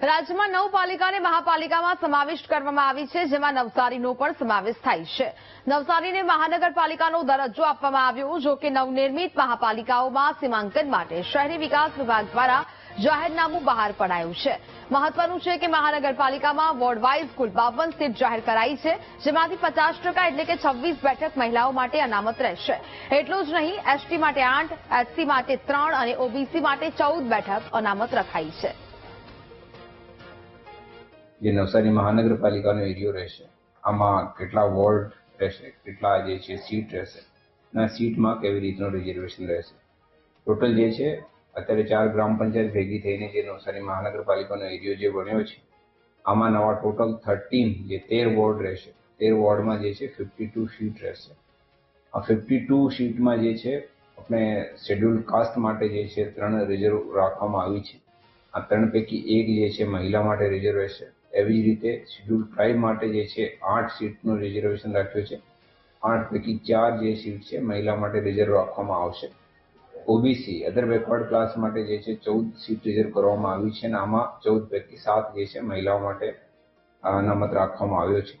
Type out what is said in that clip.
રાજ્યમાં નવ પાલિકા મહાપાલિકામાં સમાવિષ્ટ કરવામાં આવી છે, જેમાં નવસારીનો પણ સમાવેશ થાય છે. નવસારીને મહાનગરપાલિકાનો દરજ્જો આપવામાં આવ્યો, જો કે નવનિર્મિત મહાપાલિકાઓમાં સીમાંકન માટે શહેરી વિકાસ વિભાગ દ્વારા જાહેરનામું બહાર પડાયું છે. મહત્વનું છે કે મહાનગરપાલિકામાં વોર્ડ વાઇઝ કુલ બાવન સીટ જાહેર કરાઈ છે, જેમાંથી પચાસ એટલે કે છવ્વીસ બેઠક મહિલાઓ માટે અનામત રહેશે. એટલું જ નહીં, એસટી માટે આઠ, એસસી માટે ત્રણ અને ઓબીસી માટે ચૌદ બેઠક અનામત રખાઈ છે. જે નવસારી મહાનગરપાલિકાનો એરિયો રહેશે. આમાં કેટલા વોર્ડ રહેશે, કેટલા જે છે સીટ રહેશે આ સીટમાં કેવી રીતનું રિઝર્વેશન રહેશે. ટોટલ જે છે, અત્યારે ચાર ગ્રામ પંચાયત ભેગી થઈને જે નવસારી મહાનગરપાલિકાનો એરિયો જે બન્યો છે, આમાં નવા ટોટલ થર્ટીન જે તેર વોર્ડ રહેશે, તેર વોર્ડમાં જે છે ફિફ્ટી ટુ સીટ રહેશે. આ ફિફ્ટી ટુ સીટમાં જે છે, આપણે શેડ્યુલ કાસ્ટ માટે જે છે ત્રણ રિઝર્વ રાખવામાં આવી છે. આ ત્રણ પૈકી એક જે છે મહિલા માટે રિઝર્વ રહેશે એવી જ રીતે શિડ્યુલ ટ્રાઇબ માટે જે છે આઠ સીટનું રિઝર્વેશન રાખ્યું છે. આઠ પૈકી ચાર જે સીટ છે મહિલા માટે રિઝર્વ રાખવામાં આવશે. ઓબીસી અધર બેકવર્ડ ક્લાસ માટે જે છે ચૌદ સીટ રિઝર્વ કરવામાં આવી છે અને આમાં ચૌદ પૈકી સાત જે છે મહિલાઓ માટે અનામત રાખવામાં આવ્યો છે.